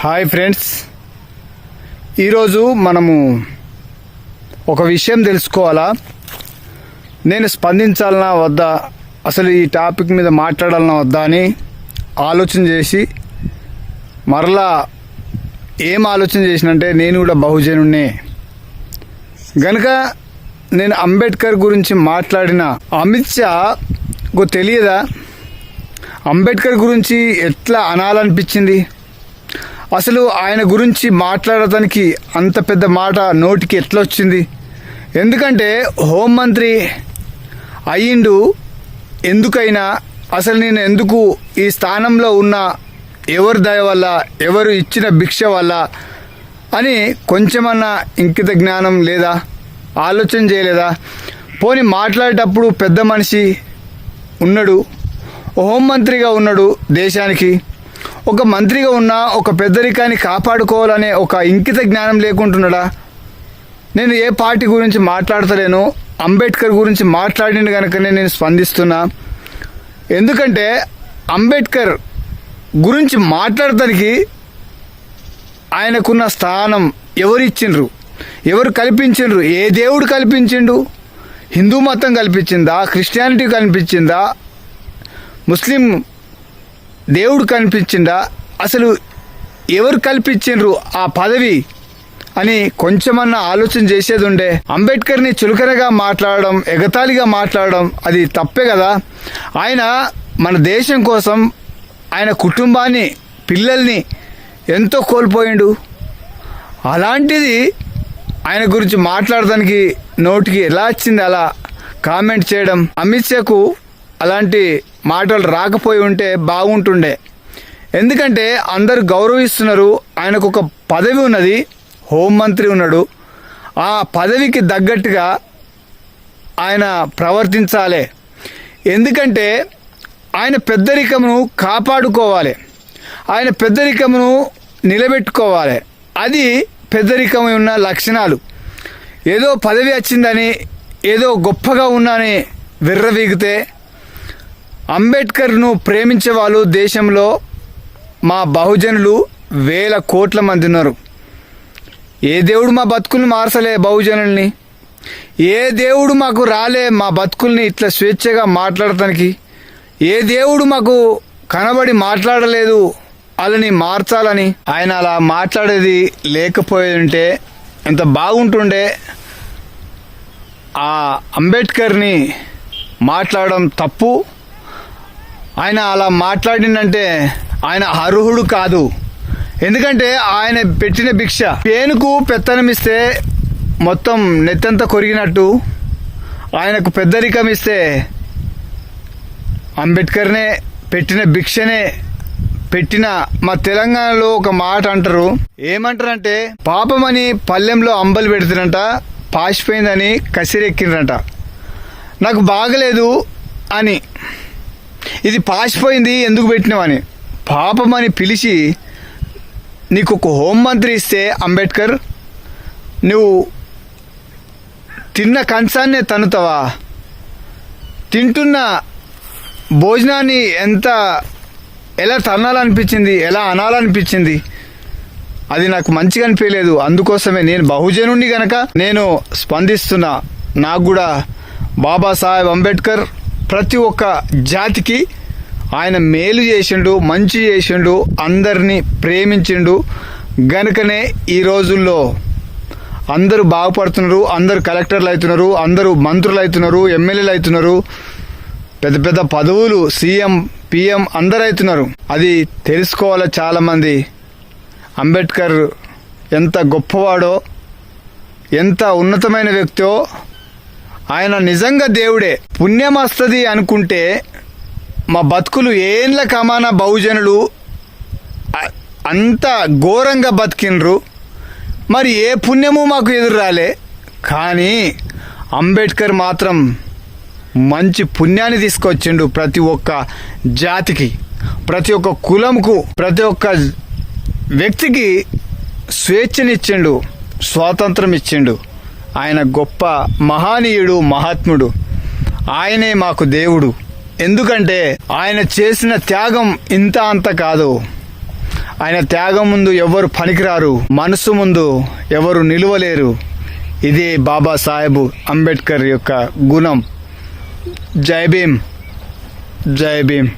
Hi friends. ఈరోజు మనము ఒక విషయం తెలుసుకోవాలా? నేను స్పందించాలనా వద్దా? అసలు ఈ టాపిక్ మీద మాట్లాడాలనా వద్దా అని ఆలోచన చేసి మరలా ఏం ఆలోచన చేసినంటే నేను కూడా బహుజనునే గనుక నేను అంబేద్కర్ గురించి మాట్లాడిన అమిత్ షాకు తెలియదా? అంబేద్కర్ గురించి ఎట్లా అనాలనిపించింది? అసలు ఆయన గురించి మాట్లాడటానికి అంత పెద్ద మాట నోటికి ఎట్లా వచ్చింది? ఎందుకంటే హోంమంత్రి అయ్యిండు ఎందుకైనా అసలు నేను ఎందుకు ఈ స్థానంలో ఉన్న ఎవరి దయ వల్ల ఎవరు ఇచ్చిన భిక్ష వల్ల అని కొంచెమన్నా ఇంకిత జ్ఞానం లేదా ఆలోచన చేయలేదా? పోని మాట్లాడేటప్పుడు పెద్ద మనిషి ఉన్నాడు హోంమంత్రిగా ఉన్నాడు దేశానికి. ఒక మంత్రిగా ఉన్న ఒక పెద్దరికాన్ని కాపాడుకోవాలనే ఒక ఇంకిత జ్ఞానం లేకుంటున్నాడా? నేను ఏ పార్టీ గురించి మాట్లాడతలేను అంబేద్కర్ గురించి మాట్లాడిన కనుకనే నేను స్పందిస్తున్నా. ఎందుకంటే అంబేద్కర్ గురించి మాట్లాడటానికి ఆయనకున్న స్థానం ఎవరు ఇచ్చిండ్రు ఎవరు కల్పించిండ్రు? ఏ దేవుడు కల్పించిండు? హిందూ మతం కల్పించిందా? క్రిస్టియానిటీ కల్పించిందా? ముస్లిం దేవుడు కనిపించిందా అసలు ఎవరు కల్పించిండ్రు ఆ పదవి? అని కొంచెమన్నా ఆలోచన చేసేది ఉండే అంబేద్కర్ని చులకనగా మాట్లాడడం ఎగతాళిగా మాట్లాడడం అది తప్పే కదా? ఆయన మన దేశం కోసం ఆయన కుటుంబాన్ని పిల్లల్ని ఎంతో కోల్పోయిండు. అలాంటిది ఆయన గురించి మాట్లాడడానికి నోటికి ఎలా వచ్చింది అలా కామెంట్ చేయడం? అమిత్ షాకు అలాంటి మాటలు రాకపోయి ఉంటే బాగుంటుండే. ఎందుకంటే అందరు గౌరవిస్తున్నారు. ఆయనకు ఒక పదవి ఉన్నది. హోంమంత్రి ఉన్నాడు. ఆ పదవికి తగ్గట్టుగా ఆయన ప్రవర్తించాలి. ఎందుకంటే ఆయన పెద్దరికమును కాపాడుకోవాలి. ఆయన పెద్దరికమును నిలబెట్టుకోవాలి. అది పెద్దరికం ఉన్న లక్షణాలు. ఏదో పదవి వచ్చిందని ఏదో గొప్పగా ఉన్నాని విర్రవీగితే అంబేద్కర్ను ప్రేమించే వాళ్ళు దేశంలో మా బహుజనులు వేల కోట్ల మంది ఉన్నారు. ఏ దేవుడు మా బతుకుల్ని మార్చలే బహుజనుల్ని? ఏ దేవుడు మాకు రాలే మా బతుకుల్ని ఇట్లా స్వేచ్ఛగా మాట్లాడటానికి? ఏ దేవుడు మాకు కనబడి మాట్లాడలేదు వాళ్ళని మార్చాలని? ఆయన అలా మాట్లాడేది లేకపోయి ఉంటే ఎంత బాగుంటుండే? ఆ అంబేద్కర్ని మాట్లాడడం తప్పు. ఆయన అలా మాట్లాడిందంటే ఆయన అర్హుడు కాదు. ఎందుకంటే ఆయన పెట్టిన భిక్ష పేనుకు పెత్తనం ఇస్తే మొత్తం నెత్తంతా కొరిగినట్టు ఆయనకు పెద్దరికం ఇస్తే అంబేద్కర్నే పెట్టిన భిక్షనే పెట్టిన మా తెలంగాణలో ఒక మాట అంటారు. ఏమంటారంటే పాపమని పల్లెంలో అంబలు పెడుతున్నట పాసిపోయిందని కసిరెక్కిండ్రంట. నాకు బాగలేదు అని. ఇది పాసిపోయింది ఎందుకు పెట్టినావని పాపమని పిలిచి నీకు ఒక హోంమంత్రి ఇస్తే అంబేద్కర్ నువ్వు తిన్న కంచాన్నే తనుతావా తింటున్న భోజనాన్ని ఎంత ఎలా తన్నాలనిపించింది ఎలా అనాలనిపించింది? అది నాకు మంచిగా అనిపించలేదు. అందుకోసమే నేను బహుజనుండి గనక నేను స్పందిస్తున్నా. నాకు కూడా బాబాసాహెబ్ అంబేద్కర్ ప్రతి ఒక్క జాతికి ఆయన మేలు చేసిండు మంచి చేసిండు అందరినీ ప్రేమించిండు. గనుకనే ఈ రోజుల్లో అందరూ బాగుపడుతున్నారు అందరు కలెక్టర్లు అవుతున్నారు అందరూ మంత్రులు అవుతున్నారు ఎమ్మెల్యేలు అవుతున్నారు. పెద్ద పెద్ద పదవులు సీఎం పిఎం అందరు అవుతున్నారు. అది తెలుసుకోవాలి చాలామంది. అంబేద్కర్ ఎంత గొప్పవాడో ఎంత ఉన్నతమైన వ్యక్తో ఆయన నిజంగా దేవుడే. పుణ్యం వస్తుంది అనుకుంటే మా బతుకులు ఏండ్ల కమాన బహుజనులు అంత ఘోరంగా బతికినరు మరి ఏ పుణ్యము మాకు ఎదురు రాలే కానీ అంబేద్కర్ మాత్రం మంచి పుణ్యాన్ని తీసుకొచ్చిండు ప్రతి ఒక్క జాతికి ప్రతి ఒక్క కులంకు ప్రతి ఒక్క వ్యక్తికి స్వేచ్ఛనిచ్చిండు స్వాతంత్రం ఇచ్చిండు ఆయన గొప్ప మహానీయుడు మహాత్ముడు. ఆయనే మాకు దేవుడు. ఎందుకంటే ఆయన చేసిన త్యాగం ఇంత అంత కాదు. ఆయన త్యాగం ముందు ఎవరు పనికిరారు మనసు ముందు ఎవరు నిలువలేరు. ఇది బాబాసాహెబ్ అంబేద్కర్ యొక్క గుణం. జై భీమ్. జై భీమ్.